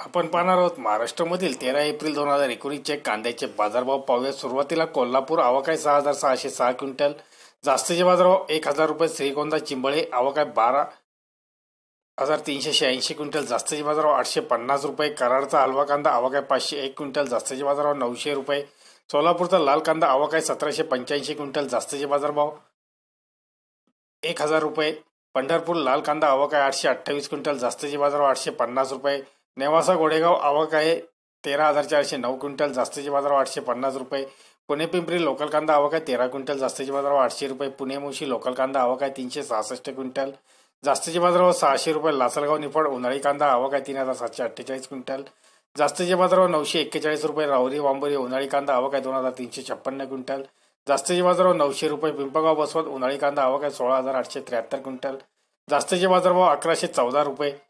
आपण पाहणार आहोत महाराष्ट्रामधील तेरा एप्रिल दोन हजार एकोणीसचे कांद्याचे बाजारभाव पाहूया. सुरुवातीला कोल्हापूर आवाकाय सहा हजार सहाशे सहा क्विंटल. जास्तीचे बाजारभाव एक हजार रुपये श्रीगोंदा चिंबळे आवाकाय बारा हजार तीनशे शहाऐंशी क्विंटल. जास्तीचे बाजारभाव आठशे पन्नास रुपये कराडचा हलवा कांदा आवाकाय पाचशे एक क्विंटल. जास्तीचे बाजारभाव नऊशे रुपये. सोलापूरचा लाल कांदा आवाकाय सतराशे पंच्याऐंशी क्विंटल. जास्तीचे बाजारभाव एक हजार रुपये. पंढरपूर लाल कांदा आवक आहे आठशे अठ्ठावीस क्विंटल. जास्तीचे बाजारभाव आठशे पन्नास रुपये. नेवासा गोडेगाव आवक आहे. तेरा हजार चारशे नऊ क्विंटल जास्तीचे बाजार आठशे पन्नास रुपये. पुणे पिंपरी लोकल कांदा आवक आहे. तेरा क्विंटल जास्तीचे बाजार आठशे रुपये. पुणे मुशी लोकल कांदा आवक आहे. तीनशे सहासष्ट क्विंटल. जास्तीचे बाजारावर सहाशे रुपये. लासलगाव निफाड उन्हाळी कांदा आवक आहे. तीन हजार सातशे अठ्ठेचाळीस क्विंटल. जास्तीचे बाजारावर नऊशे एक्केचाळीस रुपये. रावरी वांबोरी उन्हाळी कांदा आवक आहे. दोन हजार तीनशे छप्पन्न क्विंटल. जास्तीचे बाजारावर नऊशे रुपये. पिंपगाव बसवत उन्हाळी कांदा आवक आहे. सोळा हजार आठशे त्र्याहत्तर क्विंटल. जास्तीचे बाजारभाव अकराशे चौदा रुपये.